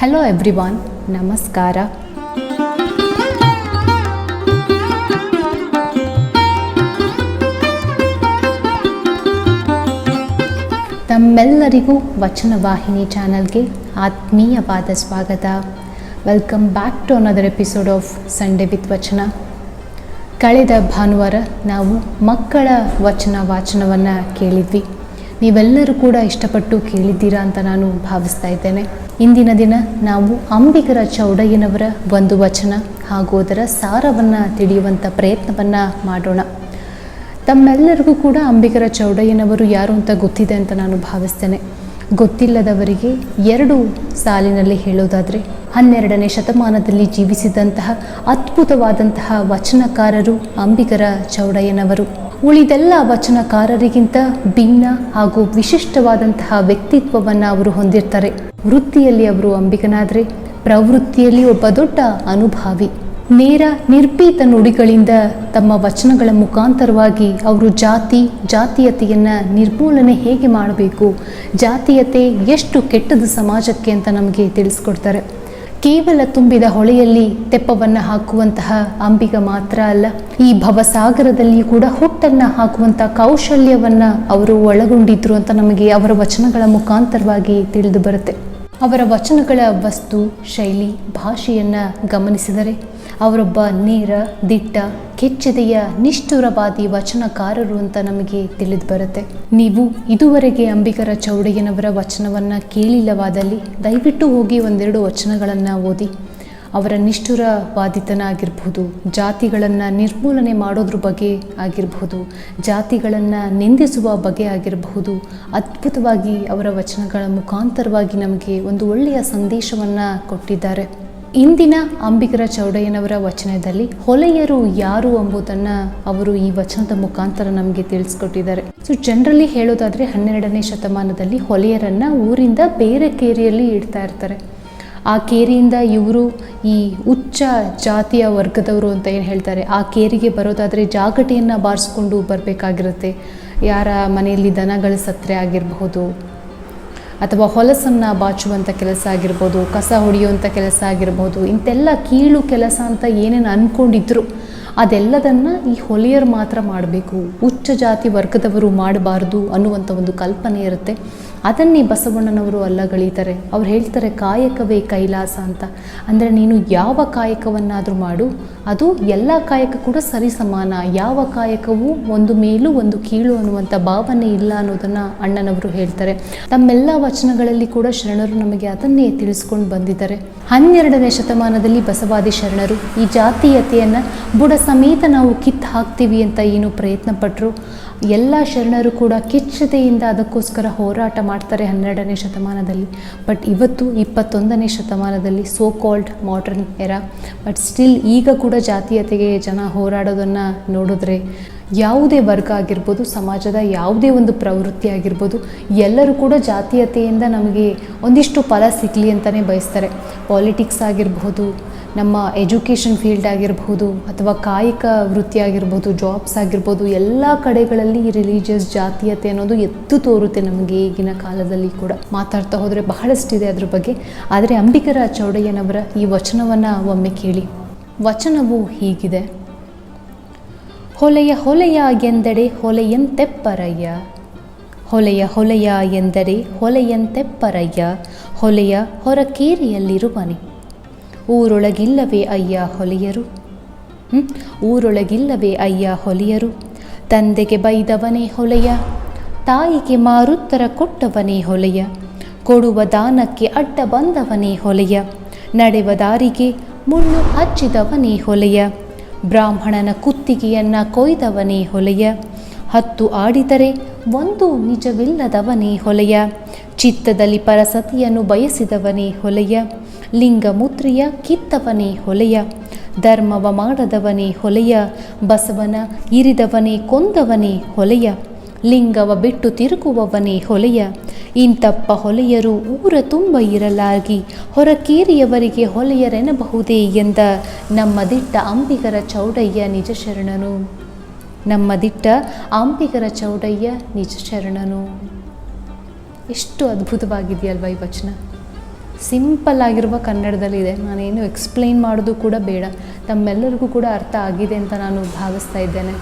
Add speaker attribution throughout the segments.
Speaker 1: Hello everyone ನಮಸ್ಕಾರ. ತಮ್ಮೆಲ್ಲರಿಗೂ ವಚನ ವಾಹಿನಿ ಚಾನಲ್ಗೆ ಆತ್ಮೀಯವಾದ ಸ್ವಾಗತ. Welcome back to another episode of Sunday with Vachana ಕಳೆದ ಭಾನುವಾರ ನಾವು ಮಕ್ಕಳ ವಚನ ವಾಚನವನ್ನು ಕೇಳಿದ್ವಿ. ನೀವೆಲ್ಲರೂ ಕೂಡ ಇಷ್ಟಪಟ್ಟು ಕೇಳಿದ್ದೀರಾ ಅಂತ ನಾನು ಭಾವಿಸ್ತಾ ಇದ್ದೇನೆ. ಇಂದಿನ ದಿನ ನಾವು ಅಂಬಿಗರ ಚೌಡಯ್ಯನವರ ಒಂದು ವಚನ ಹಾಗೂ ಅದರ ಸಾರವನ್ನು ತಿಳಿಯುವಂಥ ಪ್ರಯತ್ನವನ್ನು ಮಾಡೋಣ. ತಮ್ಮೆಲ್ಲರಿಗೂ ಕೂಡ ಅಂಬಿಗರ ಚೌಡಯ್ಯನವರು ಯಾರು ಅಂತ ಗೊತ್ತಿದೆ ಅಂತ ನಾನು ಭಾವಿಸ್ತೇನೆ. ಗೊತ್ತಿಲ್ಲದವರಿಗೆ ಎರಡು ಸಾಲಿನಲ್ಲಿ ಹೇಳೋದಾದರೆ ಹನ್ನೆರಡನೇ ಶತಮಾನದಲ್ಲಿ ಜೀವಿಸಿದಂತಹ ಅದ್ಭುತವಾದಂತಹ ವಚನಕಾರರು ಅಂಬಿಗರ ಚೌಡಯ್ಯನವರು. ಉಳಿದೆಲ್ಲ ವಚನಕಾರರಿಗಿಂತ ಭಿನ್ನ ಹಾಗೂ ವಿಶಿಷ್ಟವಾದಂತಹ ವ್ಯಕ್ತಿತ್ವವನ್ನು ಅವರು ಹೊಂದಿರ್ತಾರೆ. ವೃತ್ತಿಯಲ್ಲಿ ಅವರು ಅಂಬಿಗನಾದರೆ ಪ್ರವೃತ್ತಿಯಲ್ಲಿ ಒಬ್ಬ ದೊಡ್ಡ ಅನುಭಾವಿ. ನೇರ ನಿರ್ಭೀತ ನುಡಿಗಳಿಂದ ತಮ್ಮ ವಚನಗಳ ಮುಖಾಂತರವಾಗಿ ಅವರು ಜಾತಿ, ಜಾತೀಯತೆಯನ್ನು ನಿರ್ಮೂಲನೆ ಹೇಗೆ ಮಾಡಬೇಕು, ಜಾತೀಯತೆ ಎಷ್ಟು ಕೆಟ್ಟದು ಸಮಾಜಕ್ಕೆ ಅಂತ ನಮಗೆ ತಿಳಿಸ್ಕೊಡ್ತಾರೆ. ಕೇವಲ ತುಂಬಿದ ಹೊಳೆಯಲ್ಲಿ ತೆಪ್ಪವನ್ನು ಹಾಕುವಂತಹ ಅಂಬಿಗ ಮಾತ್ರ ಅಲ್ಲ, ಈ ಭವಸಾಗರದಲ್ಲಿ ಕೂಡ ಹುಟ್ಟನ್ನು ಹಾಕುವಂತಹ ಕೌಶಲ್ಯವನ್ನು ಅವರು ಒಳಗೊಂಡಿದ್ರು ಅಂತ ನಮಗೆ ಅವರ ವಚನಗಳ ಮುಖಾಂತರವಾಗಿ ತಿಳಿದು ಬರುತ್ತೆ. ಅವರ ವಚನಗಳ ವಸ್ತು, ಶೈಲಿ, ಭಾಷೆಯನ್ನು ಗಮನಿಸಿದರೆ ಅವರೊಬ್ಬ ನೇರ, ದಿಟ್ಟ, ಕೆಚ್ಚದೆಯ, ನಿಷ್ಠುರವಾದಿ ವಚನಕಾರರು ಅಂತ ನಮಗೆ ತಿಳಿದು ಬರುತ್ತೆ. ನೀವು ಇದುವರೆಗೆ ಅಂಬಿಕರ ಚೌಡಯ್ಯನವರ ವಚನವನ್ನು ಕೇಳಿಲ್ಲವಾದಲ್ಲಿ ದಯವಿಟ್ಟು ಹೋಗಿ ಒಂದೆರಡು ವಚನಗಳನ್ನು ಓದಿ. ಅವರ ನಿಷ್ಠುರವಾದಿತನ ಆಗಿರಬಹುದು ಜಾತಿಗಳನ್ನು ನಿರ್ಮೂಲನೆ ಮಾಡೋದ್ರ ಬಗ್ಗೆ ಆಗಿರಬಹುದು ಜಾತಿಗಳನ್ನು ನಿಂದಿಸುವ ಬಗ್ಗೆ ಆಗಿರಬಹುದು ಅದ್ಭುತವಾಗಿ ಅವರ ವಚನಗಳ ಮುಖಾಂತರವಾಗಿ ನಮಗೆ ಒಂದು ಒಳ್ಳೆಯ ಸಂದೇಶವನ್ನು ಕೊಟ್ಟಿದ್ದಾರೆ. ಇಂದಿನ ಅಂಬಿಗರ ಚೌಡಯ್ಯನವರ ವಚನದಲ್ಲಿ ಹೊಲೆಯರು ಯಾರು ಎಂಬುದನ್ನು ಅವರು ಈ ವಚನದ ಮುಖಾಂತರ ನಮಗೆ ತಿಳಿಸ್ಕೊಟ್ಟಿದ್ದಾರೆ. ಸೊ ಜನರಲಿ ಹೇಳೋದಾದರೆ ಹನ್ನೆರಡನೇ ಶತಮಾನದಲ್ಲಿ ಹೊಲೆಯರನ್ನು ಊರಿಂದ ಬೇರೆ ಕೇರಿಯಲ್ಲಿ ಇಡ್ತಾ ಇರ್ತಾರೆ. ಆ ಕೇರಿಯಿಂದ ಇವರು ಈ ಉಚ್ಚ ಜಾತಿಯ ವರ್ಗದವರು ಅಂತ ಏನು ಹೇಳ್ತಾರೆ? ಆ ಕೇರಿಗೆ ಬರೋದಾದರೆ ಜಾಗಟೆಯನ್ನು ಬಾರಿಸ್ಕೊಂಡು ಬರಬೇಕಾಗಿರುತ್ತೆ. ಯಾರ ಮನೆಯಲ್ಲಿ ದನಗಳು ಸತ್ರೆ ಆಗಿರಬಹುದು ಅಥವಾ ಹೊಲಸನ್ನು ಬಾಚುವಂಥ ಕೆಲಸ ಆಗಿರ್ಬೋದು, ಕಸ ಹೊಡೆಯುವಂಥ ಕೆಲಸ ಆಗಿರ್ಬೋದು, ಇಂತೆಲ್ಲ ಕೀಳು ಕೆಲಸ ಅಂತ ಏನೇನು ಅಂದ್ಕೊಂಡಿದ್ರು ಅದೆಲ್ಲದನ್ನು ಈ ಹೊಲಿಯರು ಮಾತ್ರ ಮಾಡಬೇಕು. ಉಚ್ಚ ಜಾತಿ ವರ್ಗದವರು ಮಾಡಬಾರ್ದು ಅನ್ನುವಂಥ ಒಂದು ಕಲ್ಪನೆ ಇರುತ್ತೆ. ಅದನ್ನೇ ಬಸವಣ್ಣನವರು ಅಲ್ಲಗಳೀತಾರೆ ಅವ್ರು ಹೇಳ್ತಾರೆ, ಕಾಯಕವೇ ಕೈಲಾಸ ಅಂತ. ಅಂದರೆ ನೀನು ಯಾವ ಕಾಯಕವನ್ನಾದರೂ ಮಾಡು. ಅದು ಎಲ್ಲ ಕಾಯಕ ಕೂಡ ಸರಿ ಸಮಾನ ಯಾವ ಕಾಯಕವೂ ಒಂದು ಮೇಲೂ, ಒಂದು ಕೀಳು ಅನ್ನುವಂಥ ಭಾವನೆ ಇಲ್ಲ ಅನ್ನೋದನ್ನು ಅಣ್ಣನವರು ಹೇಳ್ತಾರೆ. ತಮ್ಮೆಲ್ಲ ವಚನಗಳಲ್ಲಿ ಕೂಡ ಶರಣರು ನಮಗೆ ಅದನ್ನೇ ತಿಳಿಸ್ಕೊಂಡು ಬಂದಿದ್ದಾರೆ. ಹನ್ನೆರಡನೇ ಶತಮಾನದಲ್ಲಿ ಬಸವಾದಿ ಶರಣರು ಈ ಜಾತೀಯತೆಯನ್ನು ಬುಡ ಸಮೇತ ನಾವು ಕಿತ್ತು ಹಾಕ್ತೀವಿ ಅಂತ ಏನು ಪ್ರಯತ್ನ ಪಟ್ಟರು ಎಲ್ಲ ಶರಣರು ಕೂಡ ಕಿಚ್ಚತೆಯಿಂದ ಅದಕ್ಕೋಸ್ಕರ ಹೋರಾಟ ಮಾಡ್ತಾರೆ ಹನ್ನೆರಡನೇ ಶತಮಾನದಲ್ಲಿ. ಬಟ್ ಇವತ್ತು ಇಪ್ಪತ್ತೊಂದನೇ ಶತಮಾನದಲ್ಲಿ so called modern era but still ಈಗ ಕೂಡ ಜಾತೀಯತೆಗೆ ಜನ ಹೋರಾಡೋದನ್ನು ನೋಡಿದ್ರೆ ಯಾವುದೇ ವರ್ಗ ಆಗಿರ್ಬೋದು, ಸಮಾಜದ ಯಾವುದೇ ಒಂದು ಪ್ರವೃತ್ತಿ ಆಗಿರ್ಬೋದು, ಎಲ್ಲರೂ ಕೂಡ ಜಾತೀಯತೆಯಿಂದ ನಮಗೆ ಒಂದಿಷ್ಟು ಫಲ ಸಿಗಲಿ ಅಂತಲೇ ಬಯಸ್ತಾರೆ. ಪಾಲಿಟಿಕ್ಸ್ ಆಗಿರಬಹುದು ನಮ್ಮ ಎಜುಕೇಷನ್ ಫೀಲ್ಡ್ ಆಗಿರ್ಬೋದು, ಅಥವಾ ಕಾಯಕ ವೃತ್ತಿ ಆಗಿರ್ಬೋದು ಜಾಬ್ಸ್ ಆಗಿರ್ಬೋದು, ಎಲ್ಲ ಕಡೆಗಳಲ್ಲಿ ಈ ರಿಲಿಜಿಯಸ್ ಜಾತೀಯತೆ ಅನ್ನೋದು ಎದ್ದು ತೋರುತ್ತೆ ನಮಗೆ ಈಗಿನ ಕಾಲದಲ್ಲಿ ಕೂಡ. ಮಾತಾಡ್ತಾ ಹೋದರೆ ಬಹಳಷ್ಟಿದೆ ಅದ್ರ ಬಗ್ಗೆ. ಆದರೆ ಅಂಬಿಕರ ಚೌಡಯ್ಯನವರ ಈ ವಚನವನ್ನು ಒಮ್ಮೆ ಕೇಳಿ. ವಚನವು ಹೀಗಿದೆ. ಹೊಲೆಯ ಹೊಲೆಯ ಎಂದರೆ ಹೊಲೆಯಂತೆಪ್ಪರಯ್ಯ ಹೊಲೆಯ ಹೊಲೆಯ ಎಂದರೆ ಹೊಲೆಯಂತೆಪ್ಪರಯ್ಯ ಹೊಲೆಯ ಹೊರಕೇರಿಯಲ್ಲಿರುವನೆ. ಊರೊಳಗಿಲ್ಲವೇ ಅಯ್ಯ ಹೊಲೆಯರು? ಊರೊಳಗಿಲ್ಲವೇ ಅಯ್ಯ ಹೊಲೆಯರು? ತಂದೆಗೆ ಬೈದವನೇ ಹೊಲೆಯ? ತಾಯಿಗೆ ಮಾರುತ್ತರ ಕೊಟ್ಟವನೇ ಹೊಲೆಯ? ಕೊಡುವ ದಾನಕ್ಕೆ ಅಡ್ಡ ಬಂದವನೇ ಹೊಲೆಯ? ನಡೆವ ದಾರಿಗೆ ಮುಳ್ಳು ಹಚ್ಚಿದವನೇ ಹೊಲೆಯ? ಬ್ರಾಹ್ಮಣನ ಕುತ್ತಿಗೆಯನ್ನ ಕೊಯ್ದವನೇ ಹೊಲೆಯ. ಹತ್ತು ಆಡಿದರೆ ಒಂದು ನಿಜವಿಲ್ಲದವನೇ ಹೊಲೆಯ. ಚಿತ್ತದಲ್ಲಿ ಪರಸತಿಯನ್ನು ಬಯಸಿದವನೇ ಹೊಲೆಯ. ಲಿಂಗಮುದ್ರೆಯ ಕಿತ್ತವನೇ ಹೊಲೆಯ. ಧರ್ಮವ ಮಾಡದವನೇ ಹೊಲೆಯ. ಬಸವನ ಇರಿದವನೇ ಕೊಂದವನೇ ಹೊಲೆಯ. ಲಿಂಗವ ಬಿಟ್ಟು ತಿರುಗುವವನೇ ಹೊಲೆಯ. ಇಂತಪ್ಪ ಹೊಲೆಯರು ಊರ ತುಂಬ ಇರಲಾಗಿ, ಹೊರಕೇರಿಯವರಿಗೆ ಹೊಲೆಯರೆನಬಹುದೇ ಎಂದ ನಮ್ಮ ದಿಟ್ಟ ಅಂಬಿಗರ ಚೌಡಯ್ಯ ನಿಜ ಶರಣನು ನಮ್ಮ ದಿಟ್ಟ ಅಂಬಿಗರ ಚೌಡಯ್ಯ ನಿಜ ಶರಣನು ಎಷ್ಟು ಅದ್ಭುತವಾಗಿದೆಯಲ್ವ ಈ ವಚನ. ಸಿಂಪಲ್ ಆಗಿರುವ ಕನ್ನಡದಲ್ಲಿದೆ ನಾನೇನು ಎಕ್ಸ್ಪ್ಲೈನ್ ಮಾಡೋದು ಕೂಡ ಬೇಡ. ತಮ್ಮೆಲ್ಲರಿಗೂ ಕೂಡ ಅರ್ಥ ಆಗಿದೆ ಅಂತ ನಾನು ಭಾವಿಸ್ತಾ ಇದ್ದೇನೆ.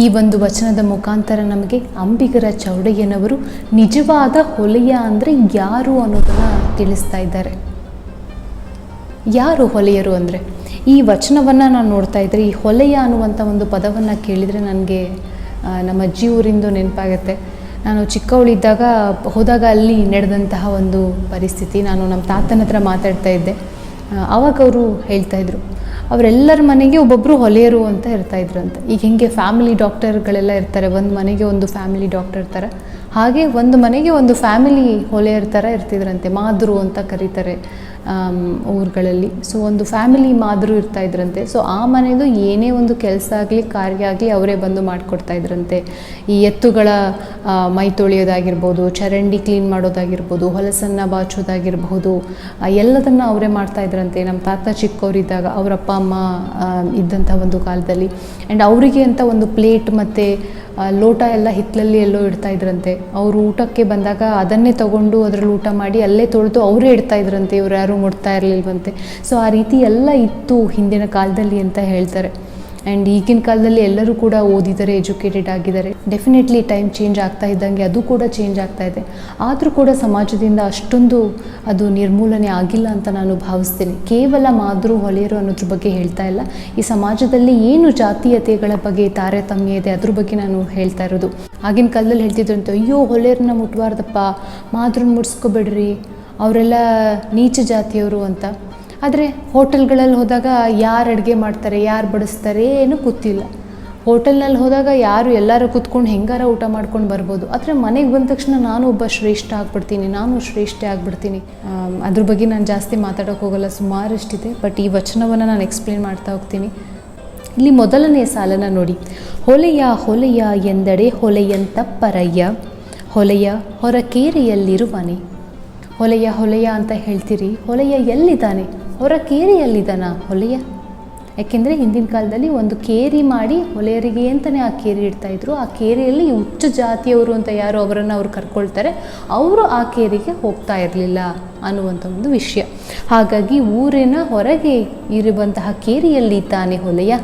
Speaker 1: ಈ ಒಂದು ವಚನದ ಮುಖಾಂತರ ನಮಗೆ ಅಂಬಿಗರ ಚೌಡಯ್ಯನವರು ನಿಜವಾದ ಹೊಲೆಯ ಅಂದರೆ ಯಾರು ಅನ್ನೋದನ್ನು ತಿಳಿಸ್ತಾ ಇದ್ದಾರೆ. ಯಾರು ಹೊಲೆಯರು ಅಂದರೆ? ಈ ವಚನವನ್ನು ನಾನು ನೋಡ್ತಾ ಇದ್ದರೆ ಈ ಹೊಲೆಯ ಅನ್ನುವಂಥ ಒಂದು ಪದವನ್ನು ಕೇಳಿದರೆ ನನಗೆ ನಮ್ಮ ಊರಿಂದು ನೆನಪಾಗುತ್ತೆ. ನಾನು ಚಿಕ್ಕವಳಿದ್ದಾಗ ಹೋದಾಗ ಅಲ್ಲಿ ನಡೆದಂತಹ ಒಂದು ಪರಿಸ್ಥಿತಿ. ನಾನು ನಮ್ಮ ತಾತನ ಹತ್ರ ಮಾತಾಡ್ತಾ ಇದ್ದೆ. ಅವಾಗ ಅವರು ಹೇಳ್ತಾಯಿದ್ರು ಅವರೆಲ್ಲರ ಮನೆಗೆ ಒಬ್ಬೊಬ್ಬರು ಹೊಲೆಯರು ಅಂತ ಇರ್ತಾಯಿದ್ರಂತೆ ಈಗ ಹಿಂಗೆ ಫ್ಯಾಮಿಲಿ ಡಾಕ್ಟರ್ಗಳೆಲ್ಲ ಇರ್ತಾರೆ, ಒಂದು ಮನೆಗೆ ಒಂದು ಫ್ಯಾಮಿಲಿ ಡಾಕ್ಟರ್ ಥರ ಹಾಗೆ ಒಂದು ಮನೆಗೆ ಒಂದು ಫ್ಯಾಮಿಲಿ ಹೊಲೆಯರ್ ಥರ ಇರ್ತಿದ್ರಂತೆ, ಮಾದ್ರು ಅಂತ ಕರೀತಾರೆ. ಊರುಗಳಲ್ಲಿ. ಸೊ ಒಂದು ಫ್ಯಾಮಿಲಿ ಮಾದರೂ ಇರ್ತಾ ಇದ್ರಂತೆ. ಸೊ ಆ ಮನೆಯದು ಏನೇ ಒಂದು ಕೆಲಸ ಆಗಲಿ, ಕಾರ್ಯ ಆಗಲಿ, ಅವರೇ ಬಂದು ಮಾಡಿಕೊಡ್ತಾ ಇದ್ರಂತೆ. ಈ ಎತ್ತುಗಳ ಮೈ ತೊಳೆಯೋದಾಗಿರ್ಬೋದು, ಚರಂಡಿ ಕ್ಲೀನ್ ಮಾಡೋದಾಗಿರ್ಬೋದು, ಹೊಲಸನ್ನು ಬಾಚೋದಾಗಿರ್ಬೋದು ಎಲ್ಲದನ್ನು ಅವರೇ ಮಾಡ್ತಾ ಇದ್ರಂತೆ. ನಮ್ಮ ತಾತ ಚಿಕ್ಕವರಿದ್ದಾಗ ಅವರ ಅಪ್ಪ ಅಮ್ಮ ಇದ್ದಂಥ ಒಂದು ಕಾಲದಲ್ಲಿ. ಆ್ಯಂಡ್ ಅವರಿಗೆ ಅಂತ ಒಂದು ಪ್ಲೇಟ್ ಮತ್ತು ಲೋಟ ಎಲ್ಲ ಹಿತ್ತಲಲ್ಲಿ ಎಲ್ಲೋ ಇಡ್ತಾ ಇದ್ರಂತೆ. ಅವರು ಊಟಕ್ಕೆ ಬಂದಾಗ ಅದನ್ನೇ ತಗೊಂಡು ಅದರಲ್ಲಿ ಊಟ ಮಾಡಿ ಅಲ್ಲೇ ತೊಳೆದು ಅವರೇ ಇಡ್ತಾ ಇದ್ರಂತೆ. ಇವರು ಯಾರೂ ಮುಡ್ತಾ ಇರಲಿಲ್ವಂತೆ. ಸೊ ಆ ರೀತಿ ಎಲ್ಲ ಇತ್ತು ಹಿಂದಿನ ಕಾಲದಲ್ಲಿ ಅಂತ ಹೇಳ್ತಾರೆ. ಆ್ಯಂಡ್ ಈಗಿನ ಕಾಲದಲ್ಲಿ ಎಲ್ಲರೂ ಕೂಡ ಓದಿದ್ದಾರೆ ಎಜುಕೇಟೆಡ್ ಆಗಿದ್ದಾರೆ. ಡೆಫಿನೆಟ್ಲಿ ಟೈಮ್ ಚೇಂಜ್ ಆಗ್ತಾ ಇದ್ದಂಗೆ ಅದು ಕೂಡ ಚೇಂಜ್ ಆಗ್ತಾ ಇದೆ. ಆದರೂ ಕೂಡ ಸಮಾಜದಿಂದ ಅಷ್ಟೊಂದು ಅದು ನಿರ್ಮೂಲನೆ ಆಗಿಲ್ಲ ಅಂತ ನಾನು ಭಾವಿಸ್ತೀನಿ. ಕೇವಲ ಮಾದ್ರು ಹೊಲೆಯರು ಅನ್ನೋದ್ರ ಬಗ್ಗೆ ಹೇಳ್ತಾ ಇಲ್ಲ. ಈ ಸಮಾಜದಲ್ಲಿ ಏನು ಜಾತೀಯತೆಗಳ ಬಗ್ಗೆ ತಾರತಮ್ಯ ಇದೆ ಅದ್ರ ಬಗ್ಗೆ ನಾನು ಹೇಳ್ತಾ ಇರೋದು. ಆಗಿನ ಕಾಲದಲ್ಲಿ ಹೇಳ್ತಿದ್ರು ಅಯ್ಯೋ ಹೊಲೆಯರನ್ನ ಮುಟ್ಬಾರ್ದಪ್ಪ. ಮಾದ್ರನ್ನ ಮುಟ್ಸ್ಕೊಬೇಡ್ರಿ. ಅವರೆಲ್ಲ ನೀಚ ಜಾತಿಯವರು ಅಂತ. ಆದರೆ ಹೋಟೆಲ್ಗಳಲ್ಲಿ ಹೋದಾಗ ಯಾರು ಅಡುಗೆ ಮಾಡ್ತಾರೆ, ಯಾರು ಬಡಿಸ್ತಾರೆ ಏನು ಗೊತ್ತಿಲ್ಲ. ಹೋಟೆಲ್ನಲ್ಲಿ ಹೋದಾಗ ಯಾರು ಎಲ್ಲರೂ ಕೂತ್ಕೊಂಡು ಹೆಂಗಾರ ಊಟ ಮಾಡ್ಕೊಂಡು ಬರ್ಬೋದು. ಆದರೆ ಮನೆಗೆ ಬಂದ ತಕ್ಷಣ ನಾನು ಒಬ್ಬ ಶ್ರೇಷ್ಠ ಆಗ್ಬಿಡ್ತೀನಿ, ನಾನು ಶ್ರೇಷ್ಠ ಆಗ್ಬಿಡ್ತೀನಿ. ಅದ್ರ ಬಗ್ಗೆ ನಾನು ಜಾಸ್ತಿ ಮಾತಾಡೋಕೆ ಹೋಗಲ್ಲ, ಸುಮಾರಷ್ಟಿದೆ. ಬಟ್ ಈ ವಚನವನ್ನು ನಾನು ಎಕ್ಸ್ಪ್ಲೇನ್ ಮಾಡ್ತಾ ಹೋಗ್ತೀನಿ. ಇಲ್ಲಿ ಮೊದಲನೇ ಸಾಲನ ನೋಡಿ. ಹೊಲೆಯ ಹೊಲೆಯ ಎಂದಡೆ ಹೊಲೆಯಂತಪ್ಪರಯ್ಯ ಹೊಲೆಯ ಹೊರಕೇರಿಯಲ್ಲಿರುವನೆ. ಹೊಲೆಯ ಹೊಲೆಯ ಅಂತ ಹೇಳ್ತೀರಿ. ಹೊಲೆಯ ಎಲ್ಲಿದ್ದಾನೆ? ಹೊರ ಕೇರಿಯಲ್ಲಿದ್ದಾನ ಹೊಲೆಯ? ಯಾಕೆಂದರೆ ಹಿಂದಿನ ಕಾಲದಲ್ಲಿ ಒಂದು ಕೇರಿ ಮಾಡಿ ಹೊಲೆಯರಿಗೆ ಅಂತಲೇ ಆ ಕೇರಿ ಇಡ್ತಾ ಇದ್ರು. ಆ ಕೇರಿಯಲ್ಲಿ ಉಚ್ಚ ಜಾತಿಯವರು ಅಂತ ಯಾರು ಅವರನ್ನು ಅವರು ಕರ್ಕೊಳ್ತಾರೆ. ಅವರು ಆ ಕೇರಿಗೆ ಹೋಗ್ತಾ ಇರಲಿಲ್ಲ ಅನ್ನುವಂಥ ಒಂದು ವಿಷಯ. ಹಾಗಾಗಿ ಊರಿನ ಹೊರಗೆ ಇರುವಂತಹ ಕೇರಿಯಲ್ಲಿ ತಾನೆ ಹೊಲೆಯ.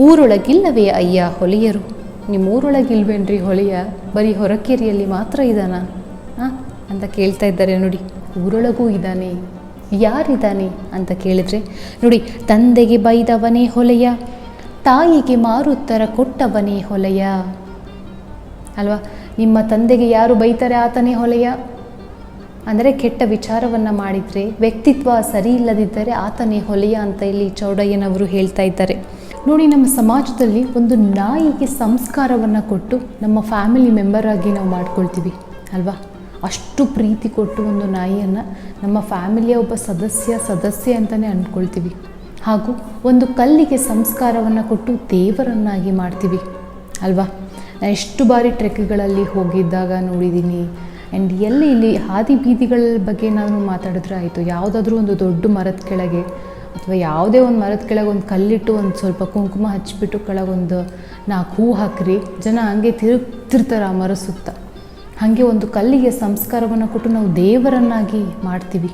Speaker 1: ಊರೊಳಗಿಲ್ಲವೇ ಅಯ್ಯ ಹೊಲೆಯರು? ನಿಮ್ಮ ಊರೊಳಗಿಲ್ವೇನ್ರಿ ಹೊಲೆಯ? ಬರೀ ಹೊರಕೇರಿಯಲ್ಲಿ ಮಾತ್ರ ಇದ್ದಾನ? ಅಂತ ಕೇಳ್ತಾ ಇದ್ದಾರೆ. ನೋಡಿ, ಊರೊಳಗೂ ಇದ್ದಾನೆ. ಯಾರಿದ್ದಾನೆ ಅಂತ ಕೇಳಿದ್ರೆ, ನೋಡಿ, ತಂದೆಗೆ ಬೈದವನೇ ಹೊಲೆಯ, ತಾಯಿಗೆ ಮಾರುತ್ತರ ಕೊಟ್ಟವನೇ ಹೊಲೆಯ. ಅಲ್ವಾ? ನಿಮ್ಮ ತಂದೆಗೆ ಯಾರು ಬೈತಾರೆ ಆತನೇ ಹೊಲೆಯ? ಅಂದರೆ, ಕೆಟ್ಟ ವಿಚಾರವನ್ನು ಮಾಡಿದರೆ, ವ್ಯಕ್ತಿತ್ವ ಸರಿ ಇಲ್ಲದಿದ್ದರೆ ಆತನೇ ಹೊಲೆಯ ಅಂತ ಇಲ್ಲಿ ಚೌಡಯ್ಯನವರು ಹೇಳ್ತಾ ಇದ್ದಾರೆ. ನೋಡಿ, ನಮ್ಮ ಸಮಾಜದಲ್ಲಿ ಒಂದು ನಾಯಿಗೆ ಸಂಸ್ಕಾರವನ್ನು ಕೊಟ್ಟು ನಮ್ಮ ಫ್ಯಾಮಿಲಿ ಮೆಂಬರ್ ಆಗಿ ನಾವು ಮಾಡ್ಕೊಳ್ತೀವಿ. ಅಲ್ವಾ? ಅಷ್ಟು ಪ್ರೀತಿ ಕೊಟ್ಟು ಒಂದು ನಾಯಿಯನ್ನು ನಮ್ಮ ಫ್ಯಾಮಿಲಿಯ ಒಬ್ಬ ಸದಸ್ಯ ಸದಸ್ಯ ಅಂತಲೇ ಅಂದ್ಕೊಳ್ತೀವಿ. ಹಾಗೂ ಒಂದು ಕಲ್ಲಿಗೆ ಸಂಸ್ಕಾರವನ್ನು ಕೊಟ್ಟು ದೇವರನ್ನಾಗಿ ಮಾಡ್ತೀವಿ. ಅಲ್ವಾ? ನಾನು ಎಷ್ಟು ಬಾರಿ ಟ್ರೆಕ್ಗಳಲ್ಲಿ ಹೋಗಿದ್ದಾಗ ನೋಡಿದ್ದೀನಿ ಆ್ಯಂಡ್ ಎಲ್ಲಿ ಇಲ್ಲಿ ಹಾದಿ ಬೀದಿಗಳ ಬಗ್ಗೆ ನಾನು ಮಾತಾಡಿದ್ರೆ ಆಯಿತು. ಯಾವುದಾದ್ರೂ ಒಂದು ದೊಡ್ಡ ಮರದ ಕೆಳಗೆ ಅಥವಾ ಯಾವುದೇ ಒಂದು ಮರದ ಕೆಳಗೆ ಒಂದು ಕಲ್ಲಿಟ್ಟು ಒಂದು ಸ್ವಲ್ಪ ಕುಂಕುಮ ಹಚ್ಚಿಬಿಟ್ಟು ಕೆಳಗೊಂದು ನಾಲ್ಕು ಹೂ ಹಾಕ್ರಿ. ಜನ ಹಂಗೆ ತಿರುಗ್ತಿರ್ತಾರೆ ಆ ಮರ ಸುತ್ತ. ಹಾಗೆ ಒಂದು ಕಲ್ಲಿಗೆ ಸಂಸ್ಕಾರವನ್ನು ಕೊಟ್ಟು ನಾವು ದೇವರನ್ನಾಗಿ ಮಾಡ್ತೀವಿ.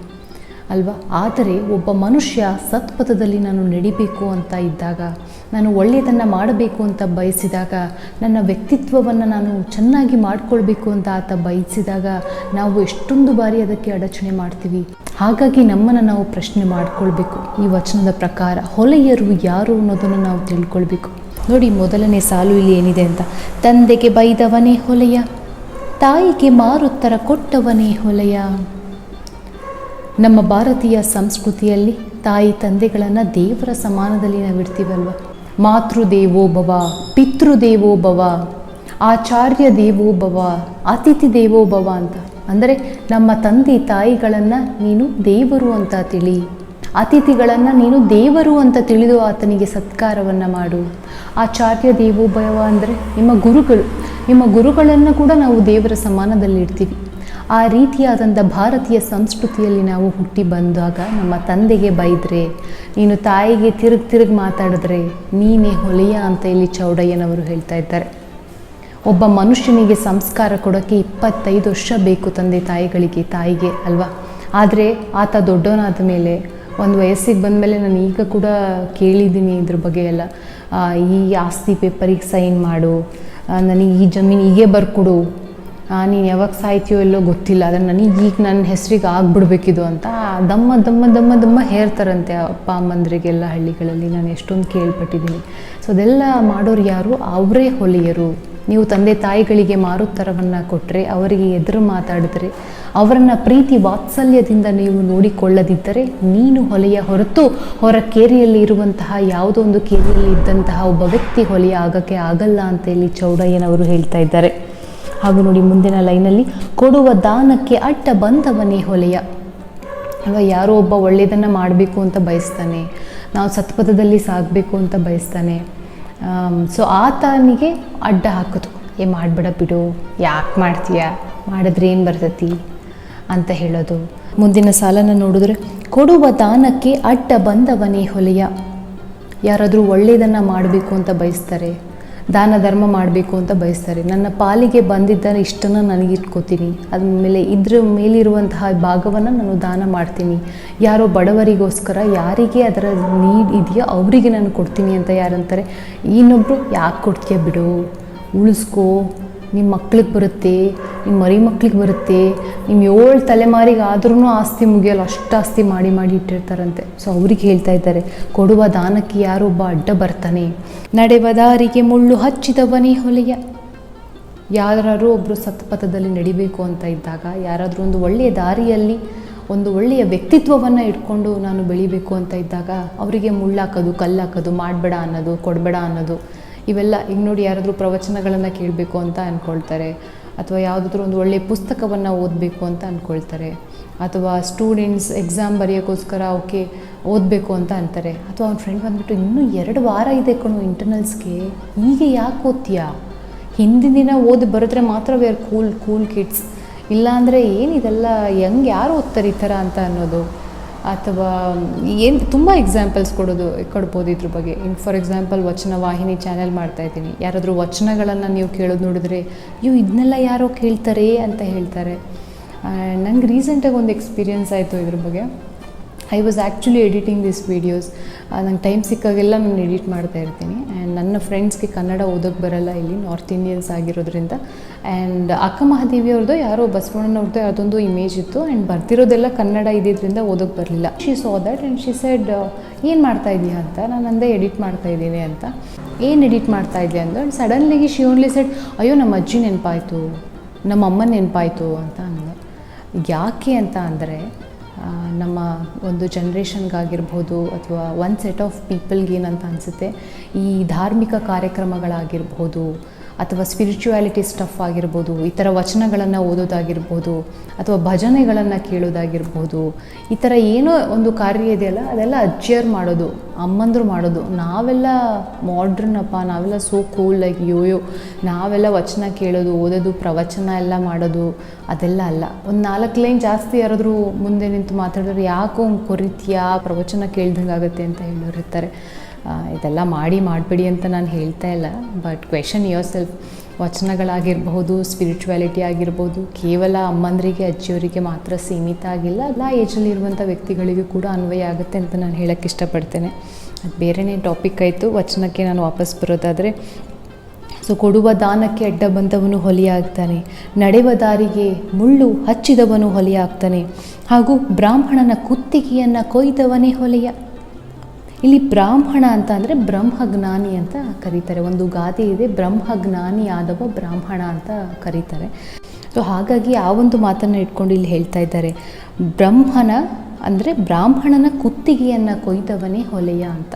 Speaker 1: ಅಲ್ವಾ? ಆದರೆ ಒಬ್ಬ ಮನುಷ್ಯ ಸತ್ಪಥದಲ್ಲಿ ನಾನು ನಡಿಬೇಕು ಅಂತ ಇದ್ದಾಗ, ನಾನು ಒಳ್ಳೆಯದನ್ನು ಮಾಡಬೇಕು ಅಂತ ಬಯಸಿದಾಗ, ನನ್ನ ವ್ಯಕ್ತಿತ್ವವನ್ನು ನಾನು ಚೆನ್ನಾಗಿ ಮಾಡಿಕೊಳ್ಬೇಕು ಅಂತ ಆತ ಬಯಸಿದಾಗ ನಾವು ಎಷ್ಟೊಂದು ಬಾರಿ ಅದಕ್ಕೆ ಅಡಚಣೆ ಮಾಡ್ತೀವಿ. ಹಾಗಾಗಿ ನಮ್ಮನ್ನು ನಾವು ಪ್ರಶ್ನೆ ಮಾಡಿಕೊಳ್ಬೇಕು. ಈ ವಚನದ ಪ್ರಕಾರ ಹೊಲೆಯರು ಯಾರು ಅನ್ನೋದನ್ನು ನಾವು ತಿಳ್ಕೊಳ್ಬೇಕು. ನೋಡಿ, ಮೊದಲನೇ ಸಾಲು ಇಲ್ಲಿ ಏನಿದೆ ಅಂತ. ತಂದೆಗೆ ಬೈದವನೇ ಹೊಲೆಯ. ತಾಯಿಗೆ ಮಾರುತ್ತರ ಕೊಟ್ಟವನೇ ಹೊಲೆಯ. ನಮ್ಮ ಭಾರತೀಯ ಸಂಸ್ಕೃತಿಯಲ್ಲಿ ತಾಯಿ ತಂದೆಗಳನ್ನು ದೇವರ ಸಮಾನದಲ್ಲಿ ನಾವು ಇಡ್ತೀವಲ್ವ? ಮಾತೃದೇವೋಭವ ಪಿತೃದೇವೋಭವ ಆಚಾರ್ಯ ದೇವೋಭವ ಅತಿಥಿ ದೇವೋಭವ ಅಂತ. ಅಂದರೆ ನಮ್ಮ ತಂದೆ ತಾಯಿಗಳನ್ನು ನೀನು ದೇವರು ಅಂತ ತಿಳಿ. ಅತಿಥಿಗಳನ್ನು ನೀನು ದೇವರು ಅಂತ ತಿಳಿದು ಆತನಿಗೆ ಸತ್ಕಾರವನ್ನು ಮಾಡು. ಆಚಾರ್ಯ ದೇವೋಭಯವ ಅಂದರೆ ನಿಮ್ಮ ಗುರುಗಳು. ನಿಮ್ಮ ಗುರುಗಳನ್ನು ಕೂಡ ನಾವು ದೇವರ ಸಮಾನದಲ್ಲಿ ಇಡ್ತೀವಿ. ಆ ರೀತಿಯಾದಂಥ ಭಾರತೀಯ ಸಂಸ್ಕೃತಿಯಲ್ಲಿ ನಾವು ಹುಟ್ಟಿ ಬಂದಾಗ ನಮ್ಮ ತಂದೆಗೆ ಬೈದರೆ, ನೀನು ತಾಯಿಗೆ ತಿರುಗಿ ತಿರುಗಿ ಮಾತಾಡಿದ್ರೆ ನೀನೇ ಹೊಲೆಯ ಅಂತ ಇಲ್ಲಿ ಚೌಡಯ್ಯನವರು ಹೇಳ್ತಾ ಇದ್ದಾರೆ. ಒಬ್ಬ ಮನುಷ್ಯನಿಗೆ ಸಂಸ್ಕಾರ ಕೊಡೋಕ್ಕೆ ಇಪ್ಪತ್ತೈದು ವರ್ಷ ಬೇಕು ತಂದೆ ತಾಯಿಗಳಿಗೆ, ತಾಯಿಗೆ ಅಲ್ವಾ? ಆದರೆ ಆತ ದೊಡ್ಡವನಾದ ಮೇಲೆ ಒಂದು ವಯಸ್ಸಿಗೆ ಬಂದಮೇಲೆ ನಾನು ಈಗ ಕೂಡ ಕೇಳಿದ್ದೀನಿ ಇದ್ರ ಬಗ್ಗೆ ಎಲ್ಲ. ಈ ಆಸ್ತಿ ಪೇಪರಿಗೆ ಸೈನ್ ಮಾಡು. ನನಗೆ ಈ ಜಮೀನು ಹೀಗೆ ಬರ್ಕೊಡು. ನೀನು ಯಾವಾಗ ಸಾಯ್ತೀಯೋ ಎಲ್ಲೋ ಗೊತ್ತಿಲ್ಲ. ಆದರೆ ನನಗೆ ಈಗ ನನ್ನ ಹೆಸರಿಗೆ ಆಗ್ಬಿಡ್ಬೇಕಿದು ಅಂತ ದಮ್ಮ ದಮ್ಮ ದಮ್ಮ ದಮ್ಮ ಹೇರ್ತಾರಂತೆ ಅಪ್ಪ, ಅಮ್ಮಂದ್ರಿಗೆಲ್ಲ ಹಳ್ಳಿಗಳಲ್ಲಿ. ನಾನು ಎಷ್ಟೊಂದು ಕೇಳ್ಪಟ್ಟಿದ್ದೀನಿ. ಸೊ ಅದೆಲ್ಲ ಮಾಡೋರು ಯಾರು? ಅವರೇ ಹೊಲಿಯರು. ನೀವು ತಂದೆ ತಾಯಿಗಳಿಗೆ ಮಾರುತ್ತರವನ್ನು ಕೊಟ್ಟರೆ ಅವರಿಗೆ ಎದುರು ಮಾತಾಡಿದರೆ ಅವರನ್ನು ಪ್ರೀತಿ ವಾತ್ಸಲ್ಯದಿಂದ ನೀವು ನೋಡಿಕೊಳ್ಳದಿದ್ದರೆ ನೀನು ಹೊಲೆಯ ಹೊರತು ಹೊರ ಕೇರಿಯಲ್ಲಿ ಇರುವಂತಹ ಯಾವುದೋ ಒಂದು ಕೇರಿಯಲ್ಲಿ ಇದ್ದಂತಹ ಒಬ್ಬ ವ್ಯಕ್ತಿ ಹೊಲೆಯ ಆಗಕ್ಕೆ ಆಗಲ್ಲ ಅಂತ ಹೇಳಿ ಚೌಡಯ್ಯನವರು ಹೇಳ್ತಾ ಇದ್ದಾರೆ. ಹಾಗೂ ನೋಡಿ ಮುಂದಿನ ಲೈನಲ್ಲಿ, ಕೊಡುವ ದಾನಕ್ಕೆ ಅಡ್ಡ ಬಂದವನೇ ಹೊಲೆಯ. ಅಲ್ವಾ, ಯಾರೋ ಒಬ್ಬ ಒಳ್ಳೆಯದನ್ನು ಮಾಡಬೇಕು ಅಂತ ಬಯಸ್ತಾನೆ, ನಾವು ಸತ್ಪಥದಲ್ಲಿ ಸಾಗಬೇಕು ಅಂತ ಬಯಸ್ತಾನೆ. ಸೊ ಆತನಿಗೆ ಅಡ್ಡ ಹಾಕೋದು. ಏ, ಮಾಡಬೇಡ ಬಿಡು. ಯಾಕೆ ಮಾಡ್ತೀಯ? ಮಾಡಿದ್ರೆ ಏನು ಬರ್ತೈತಿ? ಅಂತ ಹೇಳೋದು. ಮುಂದಿನ ಸಾಲನ್ನು ನೋಡಿದ್ರೆ, ಕೊಡುವ ದಾನಕ್ಕೆ ಅಡ್ಡ ಬಂದವನೇ ಹೊಲೆಯ. ಯಾರಾದರೂ ಒಳ್ಳೆಯದನ್ನು ಮಾಡಬೇಕು ಅಂತ ಬಯಸ್ತಾರೆ, ದಾನ ಧರ್ಮ ಮಾಡಬೇಕು ಅಂತ ಬಯಸ್ತಾರೆ. ನನ್ನ ಪಾಲಿಗೆ ಬಂದಿದ್ದ ಇಷ್ಟನ್ನು ನನಗೆ ಇಟ್ಕೋತೀನಿ. ಅದ್ಮೇಲೆ ಇದ್ರ ಮೇಲಿರುವಂತಹ ಭಾಗವನ್ನು ನಾನು ದಾನ ಮಾಡ್ತೀನಿ. ಯಾರೋ ಬಡವರಿಗೋಸ್ಕರ ಯಾರಿಗೆ ಅದರ ನೀಡ್ ಇದೆಯೋ ಅವರಿಗೆ ನಾನು ಕೊಡ್ತೀನಿ ಅಂತ ಯಾರಂತಾರೆ ಇನ್ನೊಬ್ಬರು ಯಾಕೆ ಕೊಡ್ತೀಯ ಬಿಡು? ಉಳಿಸ್ಕೋ. ನಿಮ್ಮ ಮಕ್ಳಿಗೆ ಬರುತ್ತೆ ನಿಮ್ಮ ಮರಿ ಮಕ್ಳಿಗೆ ಬರುತ್ತೆ ನಿಮ್ಮ ಏಳು ತಲೆಮಾರಿಗೆ ಆದ್ರೂ ಆಸ್ತಿ ಮುಗಿಯಲ್ಲ, ಅಷ್ಟು ಆಸ್ತಿ ಮಾಡಿ ಮಾಡಿ ಇಟ್ಟಿರ್ತಾರಂತೆ. ಸೊ ಅವ್ರಿಗೆ ಹೇಳ್ತಾ ಇದ್ದಾರೆ, ಕೊಡುವ ದಾನಕ್ಕೆ ಯಾರೊಬ್ಬ ಅಡ್ಡ ಬರ್ತಾನೆ. ನಡೆವ ದಾರಿಗೆ ಮುಳ್ಳು ಹಚ್ಚಿದವನೇ ಹೊಲೆಯ. ಯಾರಾದರೂ ಒಬ್ಬರು ಸತ್ಪಥದಲ್ಲಿ ನಡಿಬೇಕು ಅಂತ ಇದ್ದಾಗ, ಯಾರಾದರೂ ಒಂದು ಒಳ್ಳೆಯ ದಾರಿಯಲ್ಲಿ ಒಂದು ಒಳ್ಳೆಯ ವ್ಯಕ್ತಿತ್ವವನ್ನು ಇಟ್ಕೊಂಡು ನಾನು ಬೆಳಿಬೇಕು ಅಂತ ಇದ್ದಾಗ, ಅವರಿಗೆ ಮುಳ್ಳಾಕೋದು, ಕಲ್ಲಾಕೋದು, ಮಾಡಬೇಡ ಅನ್ನೋದು, ಕೊಡಬೇಡ ಅನ್ನೋದು ಇವೆಲ್ಲ ಈಗ ನೋಡಿ ಯಾರಾದರೂ ಪ್ರವಚನಗಳನ್ನು ಕೇಳಬೇಕು ಅಂತ ಅಂದ್ಕೊಳ್ತಾರೆ ಅಥವಾ ಯಾವುದಾದ್ರೂ ಒಂದು ಒಳ್ಳೆಯ ಪುಸ್ತಕವನ್ನು ಓದಬೇಕು ಅಂತ ಅಂದ್ಕೊಳ್ತಾರೆ ಅಥವಾ ಸ್ಟೂಡೆಂಟ್ಸ್ ಎಕ್ಸಾಮ್ ಬರೆಯೋಕ್ಕೋಸ್ಕರ ಅವಕ್ಕೆ ಓದಬೇಕು ಅಂತ ಅಂತಾರೆ. ಅಥವಾ ಅವ್ನ ಫ್ರೆಂಡ್ ಬಂದುಬಿಟ್ಟು ಇನ್ನೂ ಎರಡು ವಾರ ಇದೆ ಕಣೋ ಇಂಟರ್ನಲ್ಸ್ಗೆ ಈಗ ಯಾಕೆ ಓದ್ತೀಯಾ? ಹಿಂದಿನ ದಿನ ಓದಿ ಬರೆದ್ರೆ ಮಾತ್ರ ವಿ ಕೂಲ್ ಕೂಲ್ ಕಿಡ್ಸ್ ಇಲ್ಲಾಂದರೆ ಏನಿದೆಲ್ಲ ಹೆಂಗೆ ಯಾರು ಓದ್ತಾರೆ ಈ ಥರ ಅಂತ ಅನ್ನೋದು. ಅಥವಾ ಏನು ತುಂಬ ಎಕ್ಸಾಂಪಲ್ಸ್ ಕೊಡೋದು, ಕೊಡ್ಬೋದು ಇದ್ರ ಬಗ್ಗೆ. ಇನ್ ಫಾರ್ ಎಕ್ಸಾಂಪಲ್ ವಚನ ವಾಹಿನಿ ಚಾನೆಲ್ ಮಾಡ್ತಾ ಇದ್ದೀನಿ. ಯಾರಾದರೂ ವಚನಗಳನ್ನು ನೀವು ಕೇಳೋದು ನೋಡಿದ್ರೆ, ಅಯ್ಯೋ ಇದನ್ನೆಲ್ಲ ಯಾರೋ ಕೇಳ್ತಾರೆ ಅಂತ ಹೇಳ್ತಾರೆ. ನಂಗೆ ರೀಸೆಂಟಾಗಿ ಒಂದು ಎಕ್ಸ್ಪೀರಿಯನ್ಸ್ ಆಯಿತು ಇದ್ರ ಬಗ್ಗೆ. I was actually editing this videos ನಂಗೆ ಟೈಮ್ ಸಿಕ್ಕಾಗೆಲ್ಲ ನಾನು ಎಡಿಟ್ ಮಾಡ್ತಾ ಇರ್ತೀನಿ. ಆ್ಯಂಡ್ ನನ್ನ ಫ್ರೆಂಡ್ಸ್ಗೆ ಕನ್ನಡ ಓದೋಕ್ಕೆ ಬರಲ್ಲ, ಇಲ್ಲಿ ನಾರ್ತ್ ಇಂಡಿಯನ್ಸ್ ಆಗಿರೋದ್ರಿಂದ. ಆ್ಯಂಡ್ ಅಕ್ಕ ಮಹಾದೇವಿ ಅವ್ರದ್ದು ಯಾರೋ ಬಸವಣ್ಣನವ್ರದ್ದು ಯಾವುದೊಂದು ಇಮೇಜ್ ಇತ್ತು. ಆ್ಯಂಡ್ ಬರ್ತಿರೋದೆಲ್ಲ ಕನ್ನಡ ಇದ್ದಿದ್ದರಿಂದ ಓದೋಕ್ಕೆ ಬರಲಿಲ್ಲ. She so that and she said ಏನು ಮಾಡ್ತಾ ಇದೀಯಾ ಅಂತ? ನಾನು ಅಂದೇ ಎಡಿಟ್ ಮಾಡ್ತಾ ಇದ್ದೀನಿ ಅಂತ. ಏನು ಎಡಿಟ್ ಮಾಡ್ತಾ ಇದೆಯಾ? ಅಂದು. ಆ್ಯಂಡ್ ಸಡನ್ಲಿಗೆ ಶಿ ಓನ್ಲಿ ಸೆಡ್ ಅಯ್ಯೋ, ನಮ್ಮ ಅಜ್ಜಿ ನೆನಪಾಯಿತು. ನಮ್ಮ ಅಮ್ಮ ನೆನಪಾಯಿತು. ಅಂತ ಅಂದೆ ಯಾಕೆ ಅಂತ ಅಂದರೆ ನಮ್ಮ ಒಂದು ಜನ್ರೇಷನ್ಗಾಗಿರ್ಬೋದು ಅಥವಾ ಒನ್ ಸೆಟ್ ಆಫ್ ಪೀಪಲ್ಗೇನಂತ ಅನಿಸುತ್ತೆ ಈ ಧಾರ್ಮಿಕ ಕಾರ್ಯಕ್ರಮಗಳಾಗಿರ್ಬೋದು ಅಥವಾ ಸ್ಪಿರಿಚುಯಾಲಿಟಿ ಸ್ಟಫ್ ಆಗಿರ್ಬೋದು ಈ ಥರ ವಚನಗಳನ್ನು ಓದೋದಾಗಿರ್ಬೋದು ಅಥವಾ ಭಜನೆಗಳನ್ನು ಕೇಳೋದಾಗಿರ್ಬೋದು ಈ ಥರ ಏನೋ ಒಂದು ಕಾರ್ಯ ಇದೆಯಲ್ಲ ಅದೆಲ್ಲ ಅಜ್ಜಿಯರ್ ಮಾಡೋದು ಅಮ್ಮಂದರು ಮಾಡೋದು. ನಾವೆಲ್ಲ ಮಾಡ್ರನ್ನಪ್ಪ ನಾವೆಲ್ಲ ಸೋ ಕೂಲ್ ಲೈಕ್ ಯೋಯೋ ನಾವೆಲ್ಲ ವಚನ ಕೇಳೋದು ಓದೋದು ಪ್ರವಚನ ಎಲ್ಲ ಮಾಡೋದು ಅದೆಲ್ಲ ಅಲ್ಲ. ಒಂದು ನಾಲ್ಕು ಲೈನ್ ಜಾಸ್ತಿ ಯಾರಾದರೂ ಮುಂದೆ ನಿಂತು ಮಾತಾಡಿದ್ರೆ ಯಾಕೋ ಕೊರಿತೀಯಾ ಪ್ರವಚನ ಕೇಳ್ದಂಗೆ ಆಗುತ್ತೆ ಅಂತ ಹೇಳೋರು ಇರ್ತಾರೆ ಆ, ಇದೆಲ್ಲ ಮಾಡಿ ಮಾಡಬೇಡಿ ಅಂತ ನಾನು ಹೇಳ್ತಾ ಇಲ್ಲ. ಬಟ್ ಕ್ವೆಶನ್ ಯೋರ್ ಸೆಲ್ಫ್ ವಚನಗಳಾಗಿರಬಹುದು ಸ್ಪಿರಿಚುವಾಲಿಟಿ ಆಗಿರ್ಬೋದು ಕೇವಲ ಅಮ್ಮಂದರಿಗೆ, ಅಜ್ಜಿಯವರಿಗೆ ಮಾತ್ರ ಸೀಮಿತ ಆಗಿಲ್ಲ. ಎಲ್ಲ ಏಜಲ್ಲಿರುವಂಥ ವ್ಯಕ್ತಿಗಳಿಗೂ ಕೂಡ ಅನ್ವಯ ಆಗುತ್ತೆ ಅಂತ ನಾನು ಹೇಳೋಕ್ಕೆ ಇಷ್ಟಪಡ್ತೇನೆ. ಅದು ಬೇರೆಯೇ ಟಾಪಿಕ್ ಆಯಿತು. ವಚನಕ್ಕೆ ನಾನು ವಾಪಸ್ ಬರೋದಾದರೆ, ಸೊ ಕೊಡುವ ದಾನಕ್ಕೆ ಅಡ್ಡ ಬಂದವನು ಹೊಲಿಯಾಗ್ತಾನೆ. ನಡೆವ ದಾರಿಗೆ ಮುಳ್ಳು ಹಚ್ಚಿದವನು ಹೊಲಿಯಾಗ್ತಾನೆ. ಹಾಗೂ ಬ್ರಾಹ್ಮಣನ ಕುತ್ತಿಗೆಯನ್ನು ಕೊಯ್ದವನೇ ಹೊಲೆಯ. ಇಲ್ಲಿ ಬ್ರಾಹ್ಮಣ ಅಂತ ಅಂದರೆ ಬ್ರಹ್ಮಜ್ಞಾನಿ ಅಂತ ಕರೀತಾರೆ. ಒಂದು ಗಾದೆ ಇದೆ, ಬ್ರಹ್ಮಜ್ಞಾನಿ ಆದವ ಬ್ರಾಹ್ಮಣ ಅಂತ ಕರೀತಾರೆ. ಸೊ ಹಾಗಾಗಿ ಆ ಒಂದು ಮಾತನ್ನು ಇಟ್ಕೊಂಡು ಇಲ್ಲಿ ಹೇಳ್ತಾ ಇದ್ದಾರೆ. ಬ್ರಹ್ಮನ ಅಂದರೆ ಬ್ರಾಹ್ಮಣನ ಕುತ್ತಿಗೆಯನ್ನು ಕೊಯ್ದವನೇ ಹೊಲೆಯ ಅಂತ.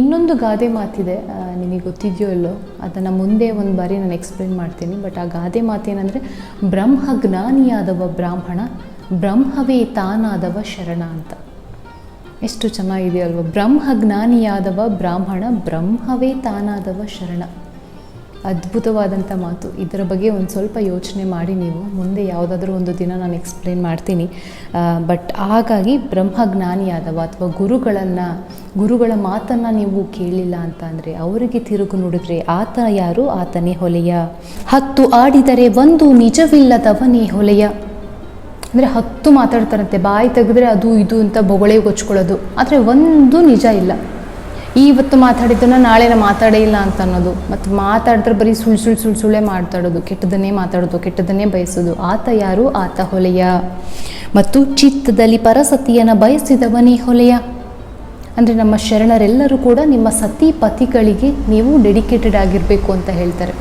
Speaker 1: ಇನ್ನೊಂದು ಗಾದೆ ಮಾತಿದೆ ನಿಮಗೆ ಗೊತ್ತಿದೆಯೋ ಇಲ್ಲೋ, ಅದನ್ನು ಮುಂದೆ ಒಂದು ಬಾರಿ ನಾನು ಎಕ್ಸ್ಪ್ಲೇನ್ ಮಾಡ್ತೀನಿ. ಬಟ್ ಆ ಗಾದೆ ಮಾತೇನೆಂದರೆ, ಬ್ರಹ್ಮಜ್ಞಾನಿಯಾದವ ಬ್ರಾಹ್ಮಣ, ಬ್ರಹ್ಮವೇ ತಾನಾದವ ಶರಣ ಅಂತ. ಎಷ್ಟು ಚೆನ್ನಾಗಿದೆಯಲ್ವ? ಬ್ರಹ್ಮಜ್ಞಾನಿಯಾದವ ಬ್ರಾಹ್ಮಣ ಬ್ರಹ್ಮವೇ ತಾನಾದವ ಶರಣ. ಅದ್ಭುತವಾದಂಥ ಮಾತು. ಇದರ ಬಗ್ಗೆ ಒಂದು ಸ್ವಲ್ಪ ಯೋಚನೆ ಮಾಡಿ ನೀವು. ಮುಂದೆ ಯಾವುದಾದ್ರೂ ಒಂದು ದಿನ ನಾನು ಎಕ್ಸ್ಪ್ಲೇನ್ ಮಾಡ್ತೀನಿ. ಬಟ್ ಹಾಗಾಗಿ ಬ್ರಹ್ಮಜ್ಞಾನಿಯಾದವ ಅಥವಾ ಗುರುಗಳನ್ನು, ಗುರುಗಳ ಮಾತನ್ನು ನೀವು ಕೇಳಿಲ್ಲ ಅಂತ ಅಂದರೆ ಅವರಿಗೆ ತಿರುಗು ನೋಡಿದ್ರೆ ಆತ ಯಾರು? ಆತನೇ ಹೊಲೆಯ. ಹತ್ತು ಆಡಿದರೆ ಒಂದು ನಿಜವಿಲ್ಲದವನೇ ಹೊಲೆಯ. ಅಂದರೆ ಹತ್ತು ಮಾತಾಡ್ತಾರಂತೆ, ಬಾಯಿ ತೆಗೆದ್ರೆ ಅದು ಇದು ಅಂತ ಬೊಗಳೆ ಗೊಚ್ಕೊಳ್ಳೋದು ಆದರೆ ಒಂದು ನಿಜ ಇಲ್ಲ. ಇವತ್ತು ಮಾತಾಡಿದ್ದನ್ನು ನಾಳೆ ನಾ ಮಾತಾಡೇ ಇಲ್ಲ ಅಂತ ಅನ್ನೋದು. ಮತ್ತು ಮಾತಾಡಿದ್ರೆ ಬರೀ ಸುಳ್ಳು ಸುಳ್ಳು ಸುಳ್ಳು ಸುಳ್ಳೇ ಮಾತಾಡೋದು, ಕೆಟ್ಟದನ್ನೇ ಮಾತಾಡೋದು, ಕೆಟ್ಟದನ್ನೇ ಬಯಸೋದು. ಆತ ಯಾರು? ಆತ ಹೊಲೆಯ. ಮತ್ತು ಚಿತ್ತದಲ್ಲಿ ಪರಸತಿಯನ್ನು ಬಯಸಿದವನೇ ಹೊಲೆಯ. ಅಂದರೆ ನಮ್ಮ ಶರಣರೆಲ್ಲರೂ ಕೂಡ ನಿಮ್ಮ ಸತಿ ಪತಿಗಳಿಗೆ ನೀವು ಡೆಡಿಕೇಟೆಡ್ ಆಗಿರಬೇಕು ಅಂತ ಹೇಳ್ತಾರೆ.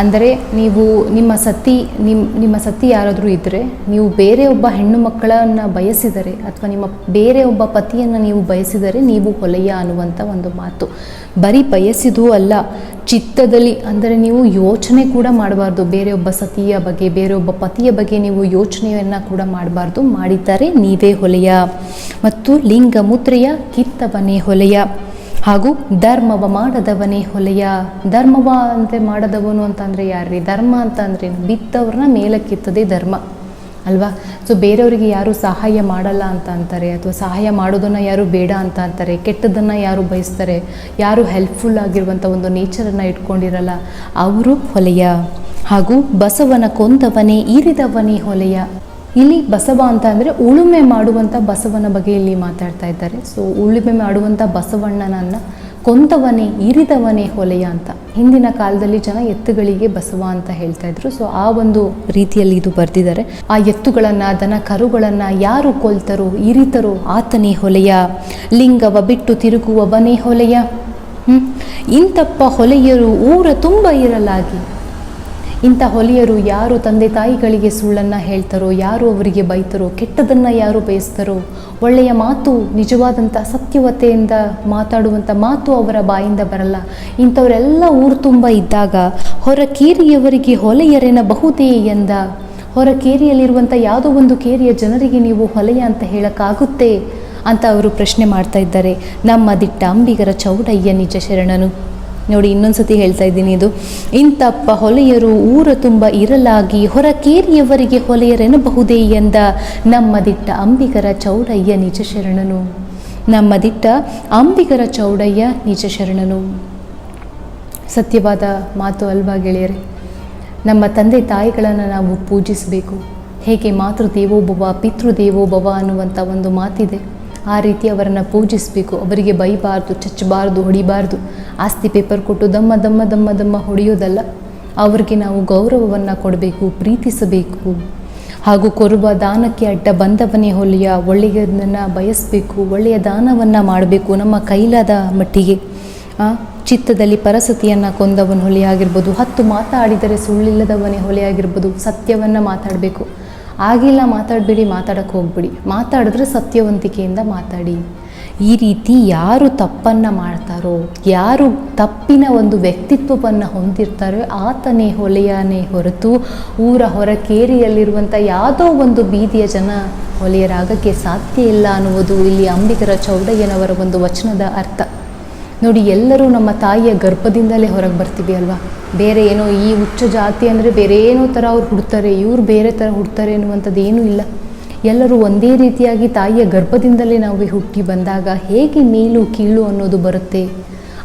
Speaker 1: ಅಂದರೆ ನೀವು ನಿಮ್ಮ ಸತಿ ನಿಮ್ಮ ನಿಮ್ಮ ಸತಿ ಯಾರಾದರೂ ಇದ್ದರೆ ನೀವು ಬೇರೆ ಒಬ್ಬ ಹೆಣ್ಣು ಮಕ್ಕಳನ್ನು ಬಯಸಿದರೆ ಅಥವಾ ನಿಮ್ಮ ಬೇರೆ ಒಬ್ಬ ಪತಿಯನ್ನು ನೀವು ಬಯಸಿದರೆ ನೀವು ಹೊಲೆಯ ಅನ್ನುವಂಥ ಒಂದು ಮಾತು. ಬರೀ ಬಯಸಿದೂ ಅಲ್ಲ, ಚಿತ್ತದಲ್ಲಿ ಅಂದರೆ ನೀವು ಯೋಚನೆ ಕೂಡ ಮಾಡಬಾರ್ದು. ಬೇರೆ ಒಬ್ಬ ಸತಿಯ ಬಗ್ಗೆ, ಬೇರೆ ಒಬ್ಬ ಪತಿಯ ಬಗ್ಗೆ ನೀವು ಯೋಚನೆಯನ್ನು ಕೂಡ ಮಾಡಬಾರ್ದು. ಮಾಡಿದ್ದಾರೆ ನೀವೇ ಹೊಲೆಯ. ಮತ್ತು ಲಿಂಗ ಮುದ್ರೆಯ ಕಿತ್ತವನೇ ಹೊಲೆಯ. ಹಾಗೂ ಧರ್ಮವ ಮಾಡದವನೇ ಹೊಲೆಯ. ಧರ್ಮವ ಅಂತೆ ಮಾಡದವನು ಅಂತಂದರೆ ಯಾರ್ರಿ? ಧರ್ಮ ಅಂತ ಅಂದ್ರೆ ಬಿತ್ತವ್ರನ್ನ ಮೇಲಕ್ಕಿತ್ತದೆ ಧರ್ಮ. ಅಲ್ವಾ? ಸೊ, ಬೇರೆಯವರಿಗೆ ಯಾರು ಸಹಾಯ ಮಾಡಲ್ಲ ಅಂತ ಅಂತಾರೆ, ಅಥವಾ ಸಹಾಯ ಮಾಡೋದನ್ನು ಯಾರು ಬೇಡ ಅಂತ ಅಂತಾರೆ, ಕೆಟ್ಟದನ್ನು ಯಾರು ಬಯಸ್ತಾರೆ, ಯಾರು ಹೆಲ್ಪ್ಫುಲ್ ಆಗಿರುವಂಥ ಒಂದು ನೇಚರನ್ನು ಇಟ್ಕೊಂಡಿರಲ್ಲ, ಅವರು ಹೊಲೆಯ. ಹಾಗೂ ಬಸವನ ಕೊಂದವನೇ, ಈರಿದವನೇ ಹೊಲೆಯ. ಇಲ್ಲಿ ಬಸವ ಅಂತ ಅಂದರೆ ಉಳುಮೆ ಮಾಡುವಂಥ ಬಸವನ ಬಗ್ಗೆ ಇಲ್ಲಿ ಮಾತಾಡ್ತಾ ಇದ್ದಾರೆ. ಸೊ ಉಳುಮೆ ಮಾಡುವಂಥ ಬಸವಣ್ಣನನ್ನು ಕೊಂತವನೇ ಇರಿದವನೇ ಹೊಲೆಯ ಅಂತ. ಹಿಂದಿನ ಕಾಲದಲ್ಲಿ ಜನ ಎತ್ತುಗಳಿಗೆ ಬಸವ ಅಂತ ಹೇಳ್ತಾ ಇದ್ರು. ಸೊ ಆ ಒಂದು ರೀತಿಯಲ್ಲಿ ಇದು ಬರೆದಿದ್ದಾರೆ. ಆ ಎತ್ತುಗಳನ್ನು, ದನ ಕರುಗಳನ್ನು ಯಾರು ಕೊಲ್ತರೋ, ಇರಿತರೋ ಆತನೇ ಹೊಲೆಯ. ಲಿಂಗವ ಬಿಟ್ಟು ತಿರುಗುವವನೇ ಹೊಲೆಯ? ಇಂತಪ್ಪ ಹೊಲೆಯರು ಊರ ತುಂಬ ಇರಲಾಗಿ. ಇಂಥ ಹೊಲಿಯರು ಯಾರು ತಂದೆ ತಾಯಿಗಳಿಗೆ ಸುಳ್ಳನ್ನು ಹೇಳ್ತಾರೋ, ಯಾರು ಅವರಿಗೆ ಬೈತಾರೋ, ಕೆಟ್ಟದನ್ನು ಯಾರು ಬಯಸ್ತಾರೋ, ಒಳ್ಳೆಯ ಮಾತು, ನಿಜವಾದಂಥ ಸತ್ಯವತೆಯಿಂದ ಮಾತಾಡುವಂಥ ಮಾತು ಅವರ ಬಾಯಿಂದ ಬರಲ್ಲ. ಇಂಥವರೆಲ್ಲ ಊರು ತುಂಬ ಇದ್ದಾಗ ಹೊರಕೇರಿಯವರಿಗೆ ಹೊಲೆಯರೆನಬಹುದೇ ಎಂದ. ಹೊರಕೇರಿಯಲ್ಲಿರುವಂಥ ಯಾವುದೋ ಒಂದು ಕೇರಿಯ ಜನರಿಗೆ ನೀವು ಹೊಲೆಯ ಅಂತ ಹೇಳೋಕ್ಕಾಗುತ್ತೆ ಅಂತ ಅವರು ಪ್ರಶ್ನೆ ಮಾಡ್ತಾ ಇದ್ದಾರೆ. ನಮ್ಮ ದಿಟ್ಟ ಅಂಬಿಗರ ಚೌಡಯ್ಯ ನಿಜ ಶರಣನು. ನೋಡಿ ಇನ್ನೊಂದು ಸತಿ ಹೇಳ್ತಾ ಇದ್ದೀನಿ ಇದು. ಇಂತಪ್ಪ ಹೊಲೆಯರು ಊರ ತುಂಬ ಇರಲಾಗಿ ಹೊರಕೇರಿಯವರಿಗೆ ಹೊಲೆಯರೆನಬಹುದೇ ಎಂದ ನಮ್ಮ ದಿಟ್ಟ ಅಂಬಿಗರ ಚೌಡಯ್ಯ ನಿಜ ಶರಣನು. ನಮ್ಮ ದಿಟ್ಟ ಅಂಬಿಗರ ಚೌಡಯ್ಯ ನಿಜ ಶರಣನು. ಸತ್ಯವಾದ ಮಾತು ಅಲ್ವಾ ಗೆಳೆಯರೆ? ನಮ್ಮ ತಂದೆ ತಾಯಿಗಳನ್ನು ನಾವು ಪೂಜಿಸಬೇಕು. ಹೇಗೆ ಮಾತೃದೇವೋಭವ ಪಿತೃದೇವೋಭವ ಅನ್ನುವಂಥ ಒಂದು ಮಾತಿದೆ. ಆ ರೀತಿ ಅವರನ್ನು ಪೂಜಿಸಬೇಕು. ಅವರಿಗೆ ಬೈಬಾರ್ದು ಚಚ್ಚಬಾರ್ದು ಹೊಡಿಬಾರ್ದು. ಆಸ್ತಿ ಪೇಪರ್ ಕೊಟ್ಟು ದಮ್ಮ ದಮ್ಮ ದಮ್ಮ ದಮ್ಮ ಹೊಡೆಯೋದಲ್ಲ. ಅವರಿಗೆ ನಾವು ಗೌರವವನ್ನು ಕೊಡಬೇಕು, ಪ್ರೀತಿಸಬೇಕು. ಹಾಗೂ ಕೊರುವ ದಾನಕ್ಕೆ ಅಡ್ಡ ಬಂದವನೇ ಹೊಲಿಯ, ಒಳ್ಳೆಯದನ್ನು ಬಯಸಬೇಕು, ಒಳ್ಳೆಯ ದಾನವನ್ನು ಮಾಡಬೇಕು ನಮ್ಮ ಕೈಲಾದ ಮಟ್ಟಿಗೆ. ಚಿತ್ತದಲ್ಲಿ ಪರಸತಿಯನ್ನು ಕೊಂದವನ ಹೊಲೆಯಾಗಿರ್ಬೋದು, ಹತ್ತು ಮಾತಾಡಿದರೆ ಸುಳ್ಳಿಲ್ಲದವನೇ ಹೊಲೆಯಾಗಿರ್ಬೋದು, ಸತ್ಯವನ್ನು ಮಾತಾಡಬೇಕು. ಆಗಿಲ್ಲ ಮಾತಾಡಬೇಡಿ, ಮಾತಾಡೋಕೆ ಹೋಗ್ಬಿಡಿ. ಮಾತಾಡಿದ್ರೆ ಸತ್ಯವಂತಿಕೆಯಿಂದ ಮಾತಾಡಿ. ಈ ರೀತಿ ಯಾರು ತಪ್ಪನ್ನು ಮಾಡ್ತಾರೋ, ಯಾರು ತಪ್ಪಿನ ಒಂದು ವ್ಯಕ್ತಿತ್ವವನ್ನು ಹೊಂದಿರ್ತಾರೋ ಆತನೇ ಹೊಲೆಯನೇ ಹೊರತು ಊರ ಹೊರಕೇರಿಯಲ್ಲಿರುವಂಥ ಯಾವುದೋ ಒಂದು ಬೀದಿಯ ಜನ ಹೊಲೆಯರಾಗಕ್ಕೆ ಸಾಧ್ಯ ಇಲ್ಲ ಅನ್ನುವುದು ಇಲ್ಲಿ ಅಂಬಿಗರ ಚೌಡಯ್ಯನವರ ಒಂದು ವಚನದ ಅರ್ಥ. ನೋಡಿ, ಎಲ್ಲರೂ ನಮ್ಮ ತಾಯಿಯ ಗರ್ಭದಿಂದಲೇ ಹೊರಗೆ ಬರ್ತೀವಿ ಅಲ್ವಾ? ಬೇರೆ ಏನೋ ಈ ಉಚ್ಚ ಜಾತಿ ಅಂದರೆ ಬೇರೆ ಏನೋ ಥರ ಅವ್ರು ಹುಡ್ತಾರೆ, ಇವ್ರು ಬೇರೆ ಥರ ಹುಡ್ತಾರೆ ಅನ್ನುವಂಥದ್ದು ಏನೂ ಇಲ್ಲ. ಎಲ್ಲರೂ ಒಂದೇ ರೀತಿಯಾಗಿ ತಾಯಿಯ ಗರ್ಭದಿಂದಲೇ ನಾವು ಹುಟ್ಟಿ ಬಂದಾಗ ಹೇಗೆ ಮೇಲು ಕೀಳು ಅನ್ನೋದು ಬರುತ್ತೆ?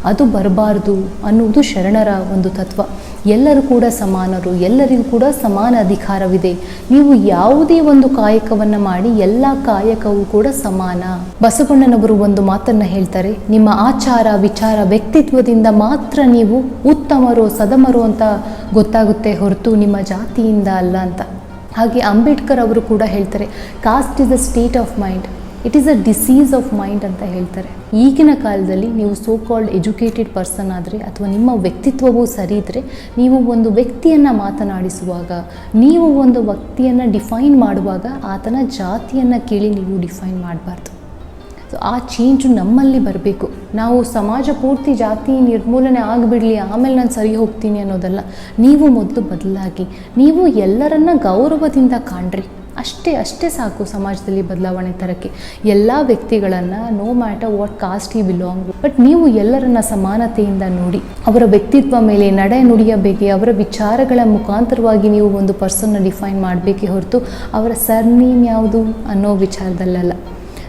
Speaker 1: ಅದು ಬರಬಾರ್ದು ಅನ್ನುವುದು ಶರಣರ ಒಂದು ತತ್ವ. ಎಲ್ಲರೂ ಕೂಡ ಸಮಾನರು, ಎಲ್ಲರಿಗೂ ಕೂಡ ಸಮಾನ ಅಧಿಕಾರವಿದೆ. ನೀವು ಯಾವುದೇ ಒಂದು ಕಾಯಕವನ್ನು ಮಾಡಿ ಎಲ್ಲ ಕಾಯಕವೂ ಕೂಡ ಸಮಾನ. ಬಸವಣ್ಣನವರು ಒಂದು ಮಾತನ್ನು ಹೇಳ್ತಾರೆ, ನಿಮ್ಮ ಆಚಾರ, ವಿಚಾರ, ವ್ಯಕ್ತಿತ್ವದಿಂದ ಮಾತ್ರ ನೀವು ಉತ್ತಮರು, ಸದಮರು ಅಂತ ಗೊತ್ತಾಗುತ್ತೆ ಹೊರತು ನಿಮ್ಮ ಜಾತಿಯಿಂದ ಅಲ್ಲ ಅಂತ. ಹಾಗೆ ಅಂಬೇಡ್ಕರ್ ಅವರು ಕೂಡ ಹೇಳ್ತಾರೆ, caste is a state of mind. It is a disease of mind ಅಂತ ಹೇಳ್ತಾರೆ. ಈಗಿನ ಕಾಲದಲ್ಲಿ ನೀವು ಸೋ ಕಾಲ್ಡ್ ಎಜುಕೇಟೆಡ್ ಪರ್ಸನ್ ಆದರೆ ಅಥವಾ ನಿಮ್ಮ ವ್ಯಕ್ತಿತ್ವವೂ ಸರಿ ಇದ್ದರೆ ನೀವು ಒಂದು ವ್ಯಕ್ತಿಯನ್ನು ಮಾತನಾಡಿಸುವಾಗ, ನೀವು ಒಂದು ವ್ಯಕ್ತಿಯನ್ನು ಡಿಫೈನ್ ಮಾಡುವಾಗ ಆತನ ಜಾತಿಯನ್ನು ಕೇಳಿ ನೀವು ಡಿಫೈನ್ ಮಾಡಬಾರ್ದು. ಸೊ ಆ ಚೇಂಜು ನಮ್ಮಲ್ಲಿ ಬರಬೇಕು. ನಾವು ಸಮಾಜ ಪೂರ್ತಿ ಜಾತಿ ನಿರ್ಮೂಲನೆ ಆಗಿಬಿಡಲಿ, ಆಮೇಲೆ ನಾನು ಸರಿ ಹೋಗ್ತೀನಿ ಅನ್ನೋದಲ್ಲ. ನೀವು ಮೊದಲು ಬದಲಾಗಿ, ನೀವು ಎಲ್ಲರನ್ನ ಗೌರವದಿಂದ ಕಾಣ್ರಿ. ಅಷ್ಟೇ ಅಷ್ಟೇ ಸಾಕು ಸಮಾಜದಲ್ಲಿ ಬದಲಾವಣೆ ತರಕ್ಕೆ. ಎಲ್ಲ ವ್ಯಕ್ತಿಗಳನ್ನು ನೋ ಮ್ಯಾಟರ್ ವಾಟ್ ಕಾಸ್ಟ್ ಈ ಬಿಲಾಂಗ್ ಬಟ್ ನೀವು ಎಲ್ಲರನ್ನ ಸಮಾನತೆಯಿಂದ ನೋಡಿ. ಅವರ ವ್ಯಕ್ತಿತ್ವ ಮೇಲೆ ನಡೆ ನುಡಿಯ ಬಗ್ಗೆ ಅವರ ವಿಚಾರಗಳ ಮುಖಾಂತರವಾಗಿ ನೀವು ಒಂದು ಪರ್ಸನ್ನ ಡಿಫೈನ್ ಮಾಡಬೇಕೇ ಹೊರತು ಅವರ ಸರ್ನೇಮ್ ಯಾವುದು ಅನ್ನೋ ವಿಚಾರದಲ್ಲಲ್ಲ.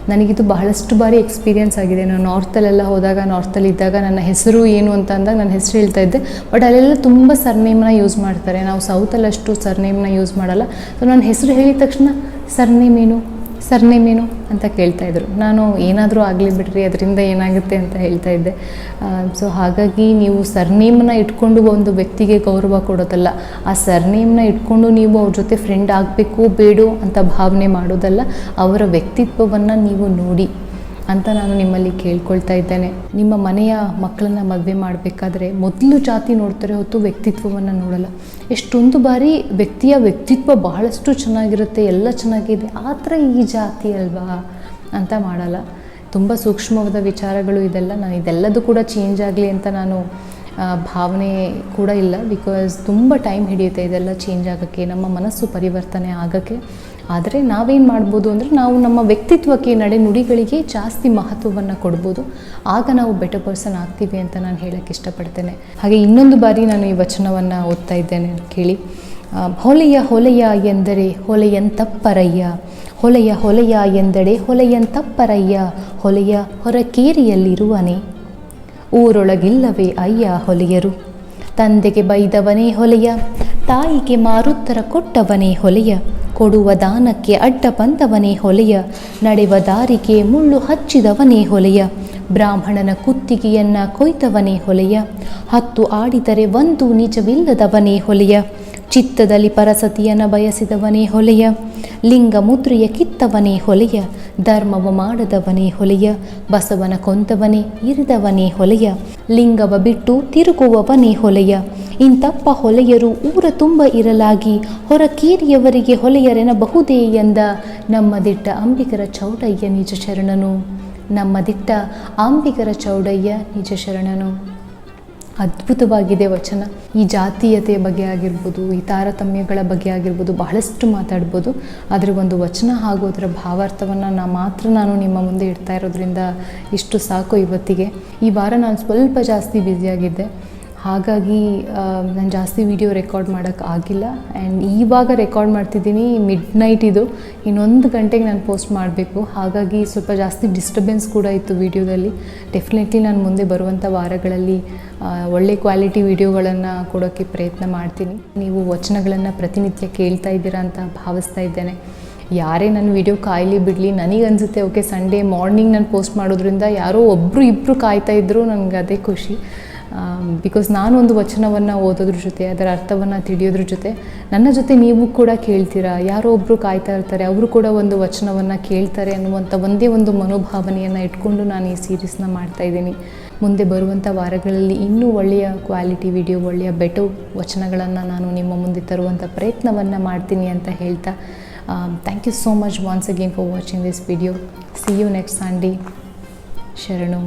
Speaker 1: ನನಗಿದು ಬಹಳಷ್ಟು ಬಾರಿ ಎಕ್ಸ್ಪೀರಿಯೆನ್ಸ್ ಆಗಿದೆ. ನಾನು ನಾರ್ತಲ್ಲೆಲ್ಲ ಹೋದಾಗ ನಾರ್ತಲ್ಲಿ ಇದ್ದಾಗ ನನ್ನ ಹೆಸರು ಏನು ಅಂತ ಅಂದಾಗ ನನ್ನ ಹೆಸರು ಹೇಳ್ತಾ ಇದ್ದೆ. ಬಟ್ ಅಲ್ಲೆಲ್ಲ ತುಂಬ ಸರ್ನೇಮ್ನ ಯೂಸ್ ಮಾಡ್ತಾರೆ. ನಾವು ಸೌತಲ್ಲಷ್ಟು ಸರ್ನೇಮ್ನ ಯೂಸ್ ಮಾಡಲ್ಲ. ಸೊ ನನ್ನ ಹೆಸರು ಹೇಳಿದ ತಕ್ಷಣ ಸರ್ನೇಮ್ ಏನು? ಸರ್ನೇಮ್ ಏನು ಅಂತ ಕೇಳ್ತಾ ಇದ್ರು. ನಾನು ಏನಾದರೂ ಆಗಲಿ ಬಿಡ್ರಿ, ಅದರಿಂದ ಏನಾಗುತ್ತೆ ಅಂತ ಹೇಳ್ತಾ ಇದ್ದೆ. ಸೊ ಹಾಗಾಗಿ ನೀವು ಸರ್ನೇಮ್ನ ಇಟ್ಕೊಂಡು ಒಂದು ವ್ಯಕ್ತಿಗೆ ಗೌರವ ಕೊಡೋದಲ್ಲ, ಆ ಸರ್ನೇಮ್ನ ಇಟ್ಕೊಂಡು ನೀವು ಅವ್ರ ಜೊತೆ ಫ್ರೆಂಡ್ ಆಗಬೇಕು, ಬೇಡು ಅಂತ ಭಾವನೆ ಮಾಡೋದಲ್ಲ, ಅವರ ವ್ಯಕ್ತಿತ್ವವನ್ನು ನೀವು ನೋಡಿ. ಅಂತ ನಾನು ನಿಮ್ಮಲ್ಲಿ ಕೇಳ್ಕೊಳ್ತಾ ಇದ್ದೇನೆ. ನಿಮ್ಮ ಮನೆಯ ಮಕ್ಕಳನ್ನ ಮದುವೆ ಮಾಡಬೇಕಾದ್ರೆ ಮೊದಲು ಜಾತಿ ನೋಡ್ತಾರೆ ಹೊತ್ತು ವ್ಯಕ್ತಿತ್ವವನ್ನು ನೋಡಲ್ಲ. ಎಷ್ಟೊಂದು ಬಾರಿ ವ್ಯಕ್ತಿಯ ವ್ಯಕ್ತಿತ್ವ ಬಹಳಷ್ಟು ಚೆನ್ನಾಗಿರುತ್ತೆ, ಎಲ್ಲ ಚೆನ್ನಾಗಿದೆ. ಆ ಥರ ಈ ಜಾತಿ ಅಲ್ವಾ ಅಂತ ಮಾಡಲ್ಲ. ತುಂಬ ಸೂಕ್ಷ್ಮವಾದ ವಿಚಾರಗಳು ಇದೆಲ್ಲ. ನಾನು ಇದೆಲ್ಲದೂ ಕೂಡ ಚೇಂಜ್ ಆಗಲಿ ಅಂತ ನಾನು ಭಾವನೆ ಕೂಡ ಇಲ್ಲ. ಬಿಕಾಸ್ ತುಂಬ ಟೈಮ್ ಹಿಡಿಯುತ್ತೆ ಇದೆಲ್ಲ ಚೇಂಜ್ ಆಗೋಕ್ಕೆ, ನಮ್ಮ ಮನಸ್ಸು ಪರಿವರ್ತನೆ ಆಗೋಕ್ಕೆ. ಆದರೆ ನಾವೇನು ಮಾಡ್ಬೋದು ಅಂದರೆ ನಾವು ನಮ್ಮ ವ್ಯಕ್ತಿತ್ವಕ್ಕೆ ನಡೆನುಡಿಗಳಿಗೆ ಜಾಸ್ತಿ ಮಹತ್ವವನ್ನು ಕೊಡ್ಬೋದು. ಆಗ ನಾವು ಬೆಟರ್ ಪರ್ಸನ್ ಆಗ್ತೀವಿ ಅಂತ ನಾನು ಹೇಳಕ್ಕೆ ಇಷ್ಟಪಡ್ತೇನೆ. ಹಾಗೆ ಇನ್ನೊಂದು ಬಾರಿ ನಾನು ಈ ವಚನವನ್ನು ಓದ್ತಾ ಇದ್ದೇನೆ ಕೇಳಿ. ಹೊಲೆಯ ಹೊಲೆಯ ಎಂದರೆ ಹೊಲೆಯಂತಪ್ಪರಯ್ಯ, ಹೊಲೆಯ ಹೊಲೆಯ ಎಂದಡೆ ಹೊಲೆಯಂತಪ್ಪರಯ್ಯ, ಹೊಲೆಯ ಹೊರಕೇರಿಯಲ್ಲಿರುವನೇ. ಊರೊಳಗಿಲ್ಲವೇ ಅಯ್ಯ ಹೊಲೆಯರು. ತಂದೆಗೆ ಬೈದವನೇ ಹೊಲೆಯ, ತಾಯಿಗೆ ಮಾರುತ್ತರ ಕೊಟ್ಟವನೇ ಹೊಲೆಯ. ಕೊಡುವ ದಾನಕ್ಕೆ ಅಡ್ಡ ಬಂದವನೇ ಹೊಲೆಯ, ನಡೆವ ದಾರಿಗೆ ಮುಳ್ಳು ಹಚ್ಚಿದವನೇ ಹೊಲೆಯ, ಬ್ರಾಹ್ಮಣನ ಕುತ್ತಿಗೆಯನ್ನ ಕೊಯ್ತವನೇ ಹೊಲೆಯ, ಹತ್ತು ಆಡಿದರೆ ಒಂದು ನಿಜವಿಲ್ಲದವನೇ ಹೊಲೆಯ. ಚಿತ್ತದಲ್ಲಿ ಪರಸತಿಯನ್ನು ಬಯಸಿದವನೇ ಹೊಲೆಯ ಲಿಂಗ ಮುದ್ರೆಯ ಕಿತ್ತವನೇ ಹೊಲೆಯ, ಧರ್ಮವ ಮಾಡದವನೇ ಹೊಲೆಯ, ಬಸವನ ಕೊಂದವನೇ ಇರಿದವನೇ ಹೊಲೆಯ, ಲಿಂಗವ ಬಿಟ್ಟು ತಿರುಗುವವನೇ ಹೊಲೆಯ. ಇಂತಪ್ಪ ಹೊಲೆಯರು ಊರ ತುಂಬ ಇರಲಾಗಿ, ಹೊರಕೀರಿಯವರಿಗೆ ಹೊಲೆಯರೆನಬಹುದೇ ಎಂದ ನಮ್ಮ ದಿಟ್ಟ ಅಂಬಿಕರ ಚೌಡಯ್ಯ ನಿಜ ಶರಣನು ನಮ್ಮ ದಿಟ್ಟ ಅಂಬಿಕರ ಚೌಡಯ್ಯ ನಿಜ ಶರಣನು ಅದ್ಭುತವಾಗಿದೆ ವಚನ. ಈ ಜಾತೀಯತೆಯ ಬಗ್ಗೆ ಆಗಿರ್ಬೋದು, ಈ ತಾರತಮ್ಯಗಳ ಬಗ್ಗೆ ಆಗಿರ್ಬೋದು, ಬಹಳಷ್ಟು ಮಾತಾಡ್ಬೋದು. ಆದರೆ ಒಂದು ವಚನ ಹಾಗೂ ಅದರ ಭಾವಾರ್ಥವನ್ನು ನಾ ಮಾತ್ರ ನಾನು ನಿಮ್ಮ ಮುಂದೆ ಇಡ್ತಾ ಇರೋದ್ರಿಂದ ಇಷ್ಟು ಸಾಕು ಇವತ್ತಿಗೆ. ಈ ವಾರ ನಾನು ಸ್ವಲ್ಪ ಜಾಸ್ತಿ ಬ್ಯುಸಿಯಾಗಿದ್ದೆ ಹಾಗಾಗಿ ನಾನು ಜಾಸ್ತಿ ವಿಡಿಯೋ ರೆಕಾರ್ಡ್ ಮಾಡೋಕ್ಕೆ ಆಗಿಲ್ಲ. ಆ್ಯಂಡ್ ಇವಾಗ ರೆಕಾರ್ಡ್ ಮಾಡ್ತಿದ್ದೀನಿ ಮಿಡ್ ನೈಟ್ ಇದು. ಇನ್ನೊಂದು ಗಂಟೆಗೆ ನಾನು ಪೋಸ್ಟ್ ಮಾಡಬೇಕು. ಹಾಗಾಗಿ ಸ್ವಲ್ಪ ಜಾಸ್ತಿ ಡಿಸ್ಟರ್ಬೆನ್ಸ್ ಕೂಡ ಇತ್ತು ವಿಡಿಯೋದಲ್ಲಿ ಡೆಫಿನೆಟ್ಲಿ ನಾನು ಮುಂದೆ ಬರುವಂಥ ವಾರಗಳಲ್ಲಿ ಒಳ್ಳೆ ಕ್ವಾಲಿಟಿ ವಿಡಿಯೋಗಳನ್ನು ಕೊಡೋಕ್ಕೆ ಪ್ರಯತ್ನ ಮಾಡ್ತೀನಿ. ನೀವು ವಚನಗಳನ್ನು ಪ್ರತಿನಿತ್ಯ ಕೇಳ್ತಾ ಇದ್ದೀರಾ ಅಂತ ಭಾವಿಸ್ತಾ ಇದ್ದೇನೆ. ಯಾರೇ ನನ್ನ ವಿಡಿಯೋ ಕಾಯಲಿ ಬಿಡಲಿ, ನನಗೆ ಅನಿಸುತ್ತೆ, ಓಕೆ ಸಂಡೇ ಮಾರ್ನಿಂಗ್ ನಾನು ಪೋಸ್ಟ್ ಮಾಡೋದ್ರಿಂದ ಯಾರೋ ಒಬ್ಬರು ಇಬ್ಬರು ಕಾಯ್ತಾ ಇದ್ದರು ನನಗೆ ಅದೇ ಖುಷಿ. ಬಿಕಾಸ್ ನಾನು ಒಂದು ವಚನವನ್ನು ಓದೋದ್ರ ಜೊತೆ, ಅದರ ಅರ್ಥವನ್ನು ತಿಳಿಯೋದ್ರ ಜೊತೆ, ನನ್ನ ಜೊತೆ ನೀವು ಕೂಡ ಕೇಳ್ತೀರಾ? ಯಾರೋ ಒಬ್ಬರು ಕಾಯ್ತಾ ಇರ್ತಾರೆ, ಅವರು ಕೂಡ ಒಂದು ವಚನವನ್ನು ಕೇಳ್ತಾರೆ ಅನ್ನುವಂಥ ಒಂದೇ ಒಂದು ಮನೋಭಾವನೆಯನ್ನು ಇಟ್ಕೊಂಡು ನಾನು ಈ ಸೀರೀಸ್ನ ಮಾಡ್ತಾ ಇದ್ದೀನಿ. ಮುಂದೆ ಬರುವಂಥ ವಾರಗಳಲ್ಲಿ ಇನ್ನೂ ಒಳ್ಳೆಯ ಕ್ವಾಲಿಟಿ ವಿಡಿಯೋ ಒಳ್ಳೆಯ ಬೆಟರ್ ವಚನಗಳನ್ನು ನಾನು ನಿಮ್ಮ ಮುಂದೆ ತರುವಂಥ ಪ್ರಯತ್ನವನ್ನು ಮಾಡ್ತೀನಿ ಅಂತ ಹೇಳ್ತಾ thank you so much once again for watching this video see you next Sunday ಶರಣು.